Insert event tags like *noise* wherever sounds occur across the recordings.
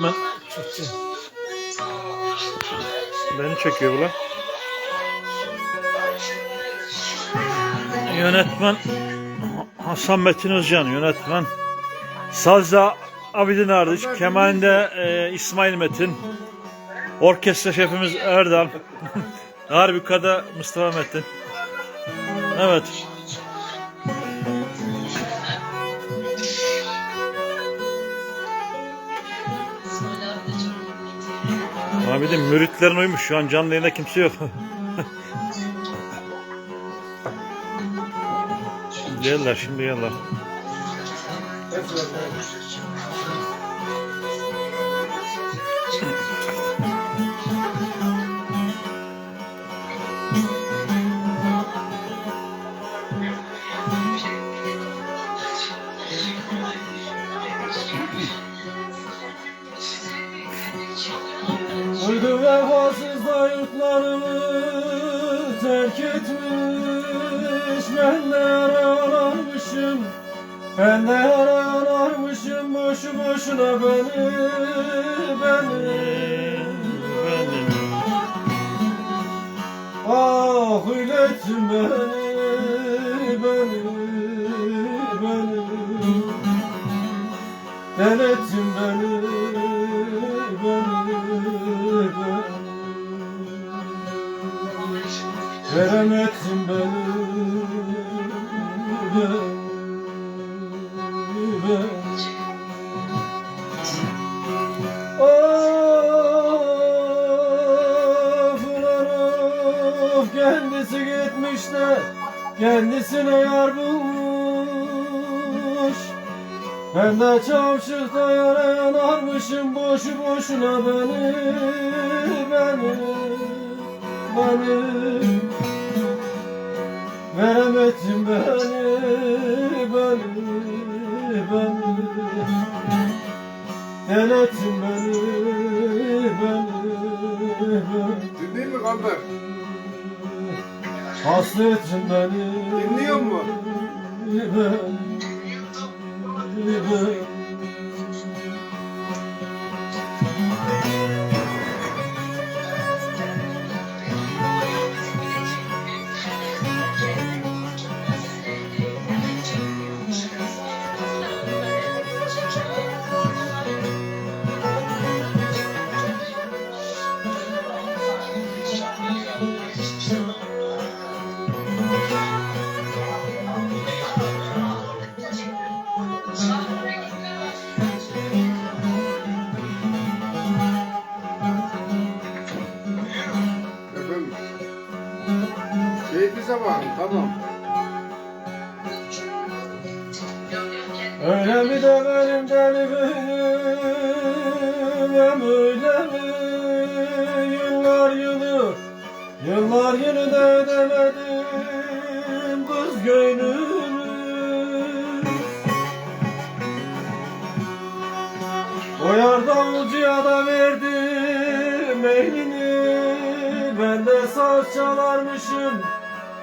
Yönetmen Beni çekiyor bu lan. Yönetmen Hasan Metin Özcan yönetmen. Sazda Abidin Ardıç, kemalinde e, İsmail Metin. Orkestra şefimiz Erdal. *laughs* Harbikada Mustafa Metin. Evet. Abidin müritlerin uymuş. Şu an canlı yayında kimse yok. *laughs* Gelirler şimdi gelirler. Ben de yaralanmışım Ben de yaralanmışım Boşu boşuna beni Beni Ah beni Beni ben de çavşıkta yanarmışım boşu boşuna beni, beni, beni Veremedim beni, beni, beni Denetim beni, beni, beni Dinliyor mu Kamber? Hasretim beni Dinliyor mu? beni, beni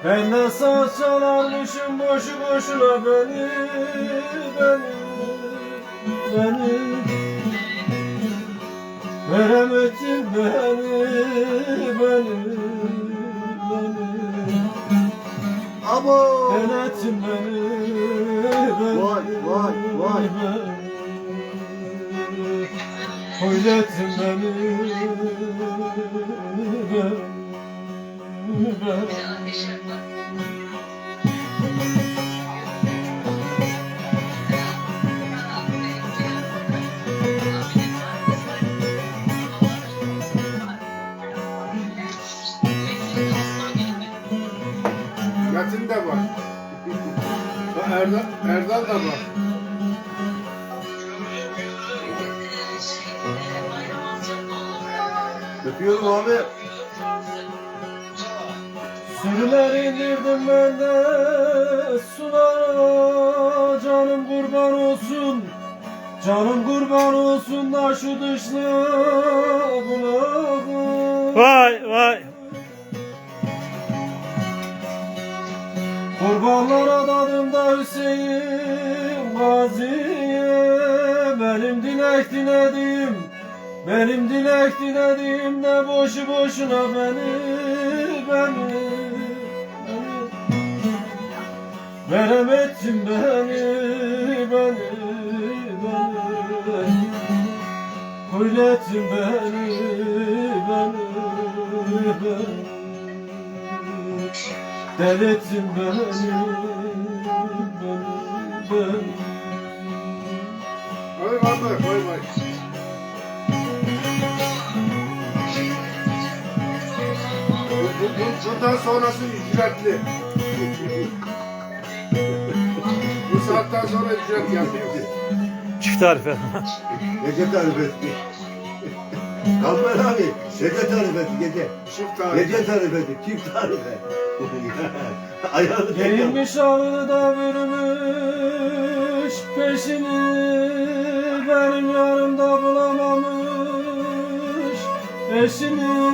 ben de saz çalarmışım boşu boşuna beni, beni, beni Veremedin beni, beni, beni Abo. Denetin beni, beni Vay, vay, vay. Oyletin beni, beni, beni Erdal, Erdal da var. Öpüyorum abi. Sürüler indirdim ben de sulara Canım kurban olsun Canım kurban olsun da şu dışla bulağa Vay vay. Kurbanlar adadımda Hüseyin Gazi'ye. Benim dilek dilediğim Benim dilek dilediğimde boşu boşuna beni beni beni. Veremettin beni beni beni. Kuylettin beni beni beni Delettin beni beni beni bay. Bu, bu, bu, bundan sonrası ücretli. bu saatten sonra ücret yapayım ki. Çift tarife. Gece tarif Kamber abi, gece tarif etti gece. Çift tarih. Gece tarif etti, çift tarif etti. Ayağını tekrar. Gelmiş avluda bürümüş peşini Benim yanımda bulamamış eşini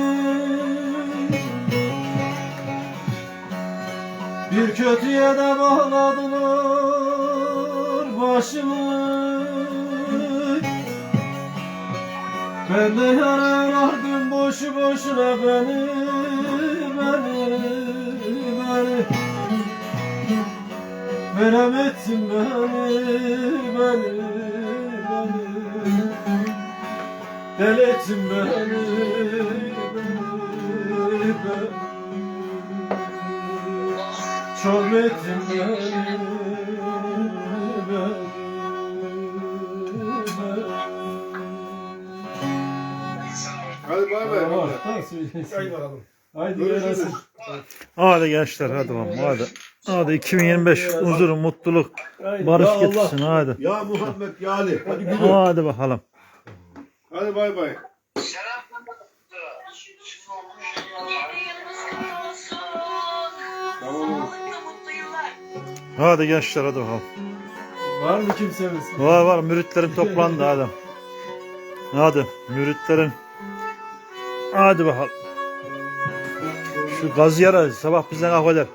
Bir kötüye de bağladılar başımı Ben de yararlardım boşu boşuna beni beni beni. Veremetsin beni beni beni. Deletsin beni beni beni. Çormetsin beni Hadi. Haydi bakalım. Haydi Görüşürüz. Hadi gençler hadi bakalım hadi. Hadi 2025 huzur, mutluluk, Haydi. barış Ya Allah. getirsin hadi. Ya Muhammed ya Ali. Hadi Hadi bakalım. Hadi bay bay. Tamam. Hadi gençler hadi bakalım. Var mı kimsemiz? Var var müritlerim toplandı hadi. Hadi müritlerin. Hadi bakalım. Şu gaz yara sabah bizden affeder.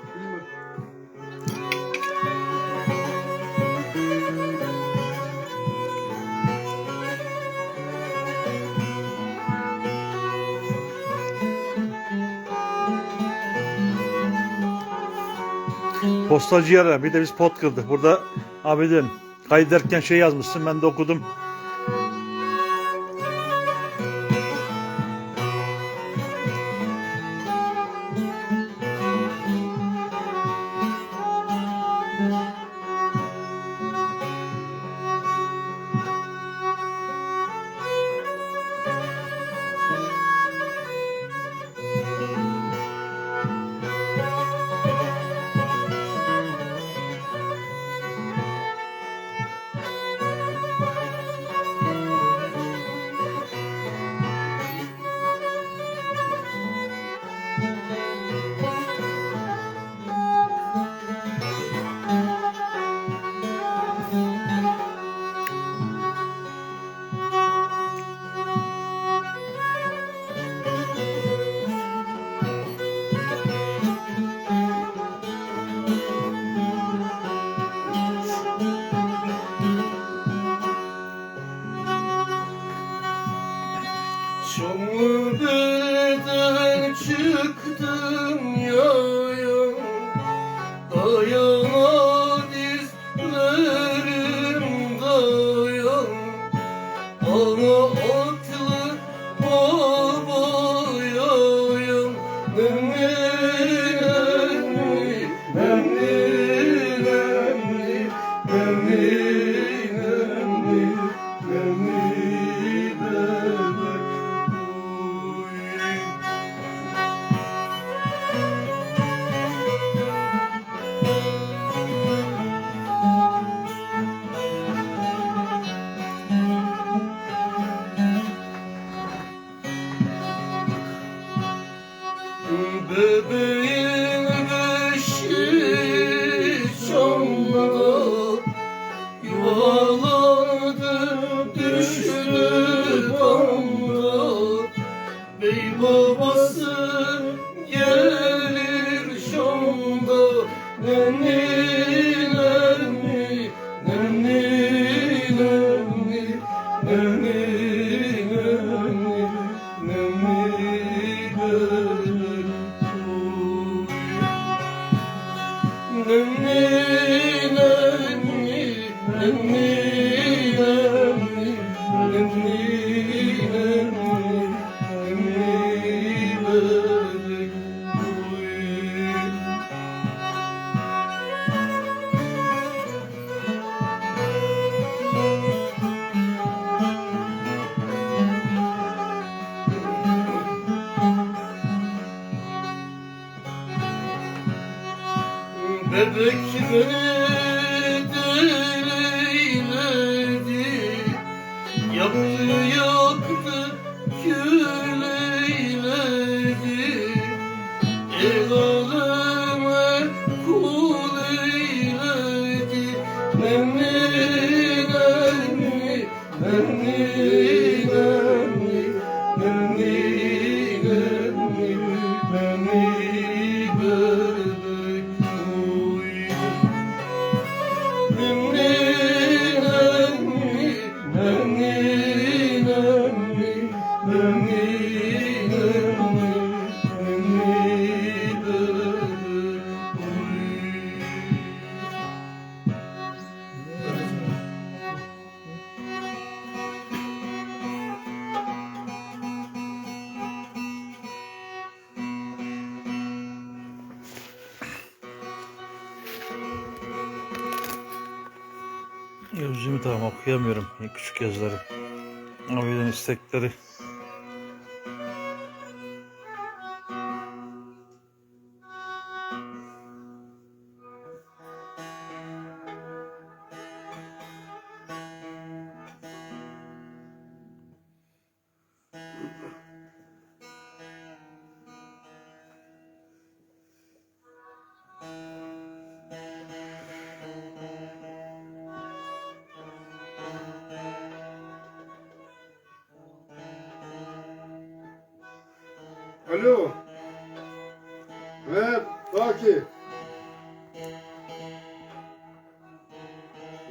Postacı yara bir de biz pot kırdık. Burada abidin kaydederken şey yazmışsın ben de okudum. Oh. Bebek beni deliyledi Yaktı yaktı kül eyledi El aleme kul eyledi Nenni nenni nenni nenni Nenni nenni nenni küçük yazıları. Abiden istekleri.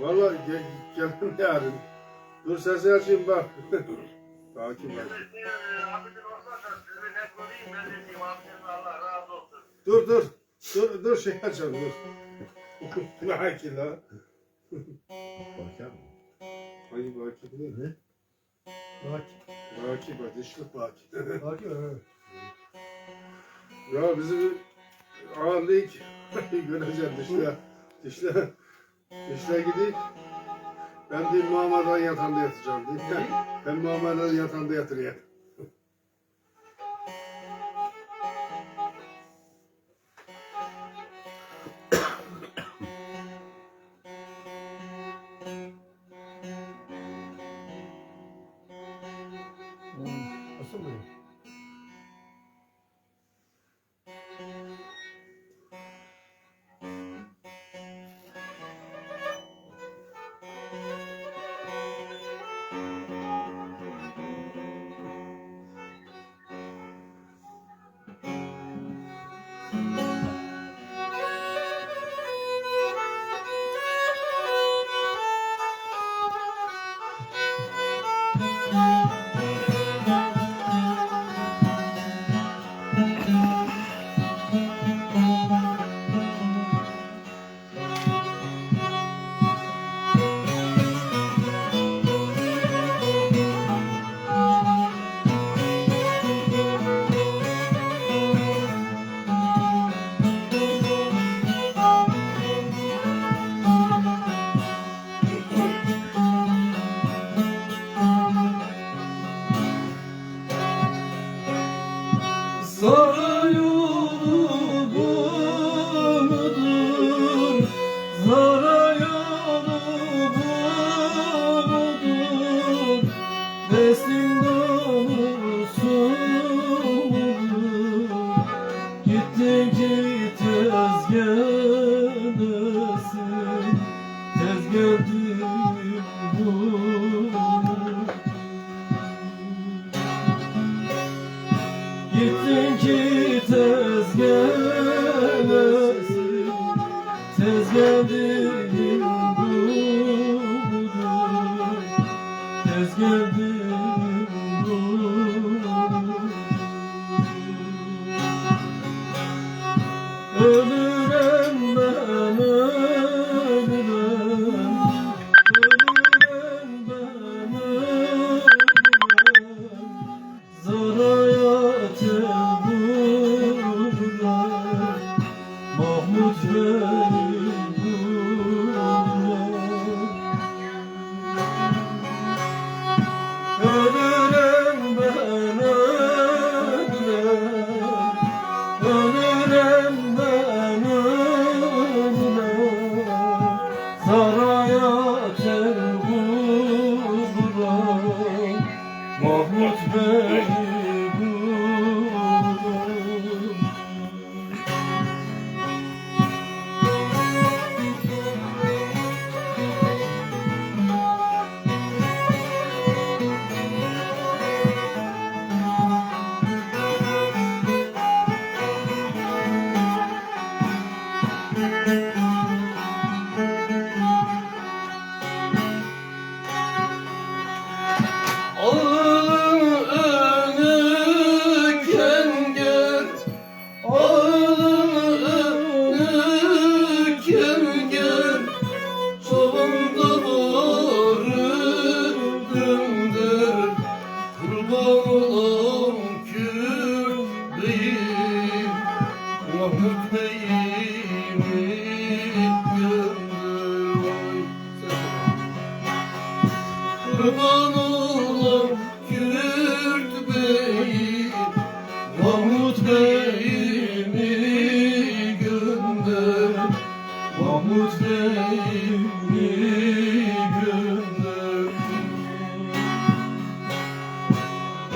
Valla gel, gelin yarın. Dur sesi açayım bak. *laughs* Baki bak. Dur dur. Dur dur şey açalım dur. *laughs* Baki la. Bakar mı? Hangi Baki bu? Ne? Baki. Baki bak dişli Baki. Bakar mı? Ya bizim ağırlık *laughs* göreceğim dişler. Dişler. Dişler gidip ben de Muhammed'in yatağında yatacağım diye. Ben Muhammed'in yatağında yatırayım. Música Tez geldim budur Ölürem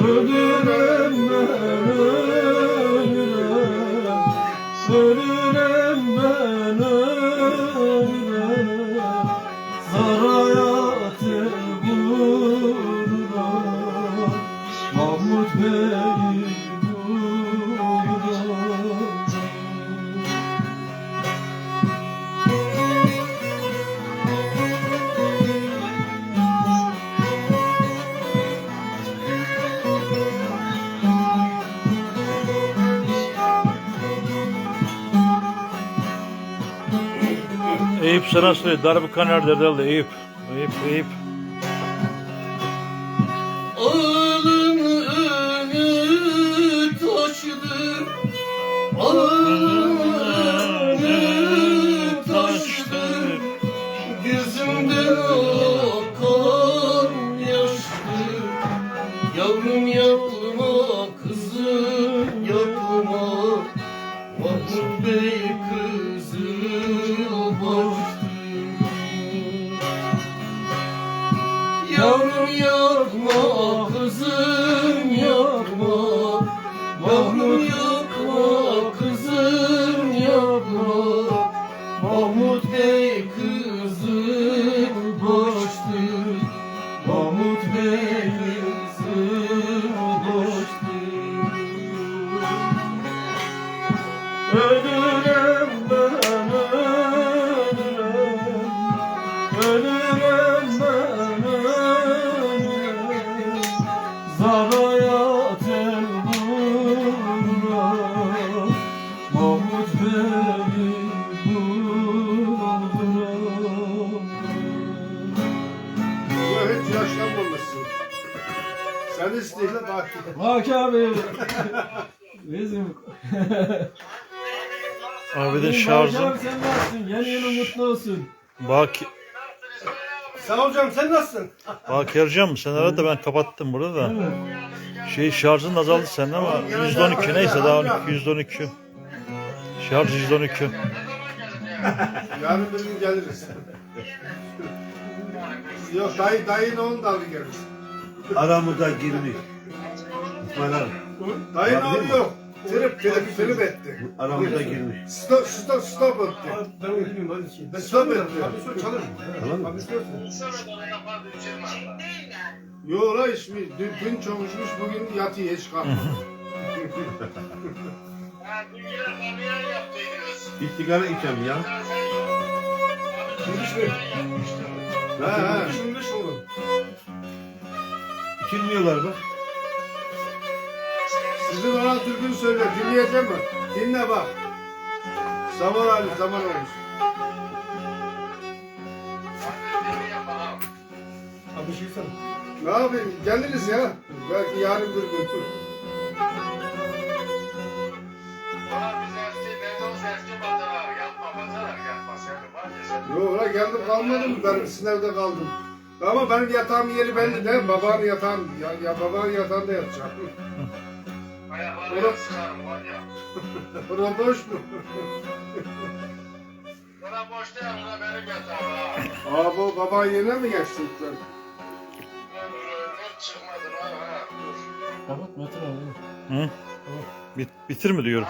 Ölürüm ben Eyüp Sıraslı, Darbıkan Erder'de Eyüp, Eyüp, Eyüp. Sen isteyle bak. Bak abi Bizim Abinin Bak şarjı. abi sen nasılsın? Yeni yılın mutlu olsun. Bak, Sağ hocam sen nasılsın? bak Ercan sen arada ben kapattım burada da. Şey şarjın azaldı senin ama %12 neyse daha 12 %12. Şarj %12. Yarın bir gün geliriz. Yok dayı dayın oğlu da alır geliriz. Aramıza girmiş. İsmail abi. Dayın değil oğlu mi? yok. Trip trip trip etti. Aramıza girmiş. Stop stop stop etti. Ben uyuyayım hadi. Stop etti. Tamam mı? Yok la ismi dün, dün çalışmış bugün yatıyor hiç kalkmadı. *laughs* Bir sigara içeceğim ya. he he. İçilmiyorlar bak. Sizin olan türkünü söyle dinleyecek mi? Dinle bak. Zaman Ali zaman olmuş. Abi şey sen. Ne yapayım geliriz ya. Belki yarın bir gün. Yok la geldim kalmadım ben sizin evde kaldım. Ama benim yatağım yeri belli değil. Babanın yatağın, ya, ya babanın yatağında yatacağım. Orada *laughs* boş mu? Aa bu baban yerine mi geçtin sen? Hı? Bit, bitir mi diyorum.